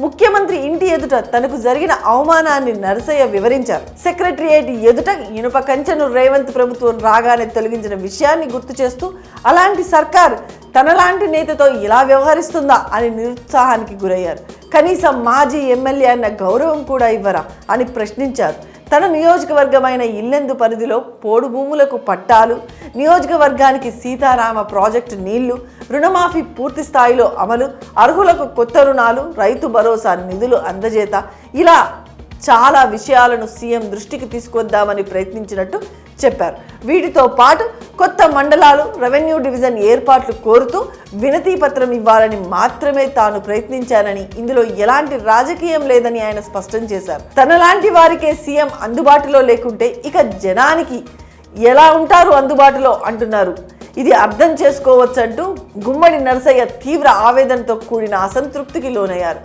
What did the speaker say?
ముఖ్యమంత్రి ఇంటి ఎదుట తనకు జరిగిన అవమానాన్ని నరసయ్య వివరించారు. సెక్రటరియేట్ ఎదుట ఇనుప కంచెను రేవంత్ ప్రభుత్వం రాగానే తొలగించిన విషయాన్ని గుర్తు చేస్తూ అలాంటి సర్కార్ తనలాంటి నేతతో ఇలా వ్యవహరిస్తుందా? అని నిరుత్సాహానికి గురయ్యారు. కనీసం మాజీ ఎమ్మెల్యే అన్న గౌరవం కూడా ఇవ్వరా? అని ప్రశ్నించారు. తన నియోజకవర్గమైన ఇల్లెందు పరిధిలో పోడు భూములకు పట్టాలు నియోజకవర్గానికి సీతారామ ప్రాజెక్టు నీళ్ళు రుణమాఫీ పూర్తి స్థాయిలో అమలు అర్హులకు కొత్త రుణాలు రైతు భరోసా నిధులు అందజేత. ఇలా చాలా విషయాలను సీఎం దృష్టికి తీసుకొద్దామని ప్రయత్నించినట్టు చెప్పారు. వీటితో పాటు కొత్త మండలాలు రెవెన్యూ డివిజన్ ఏర్పాట్లు కోరుతూ వినతి పత్రం ఇవ్వాలని మాత్రమే తాను ప్రయత్నించానని ఇందులో ఎలాంటి రాజకీయం లేదని ఆయన స్పష్టం చేశారు. తనలాంటి వారికే సీఎం అందుబాటులో లేకుంటే ఇక జనానికి ఎలా ఉంటారు అందుబాటులో అంటున్నారు. ఇది అర్థం చేసుకోవచ్చంటూ గుమ్మడి నరసయ్య తీవ్ర ఆవేదనతో కూడిన అసంతృప్తికి లోనయ్యారు.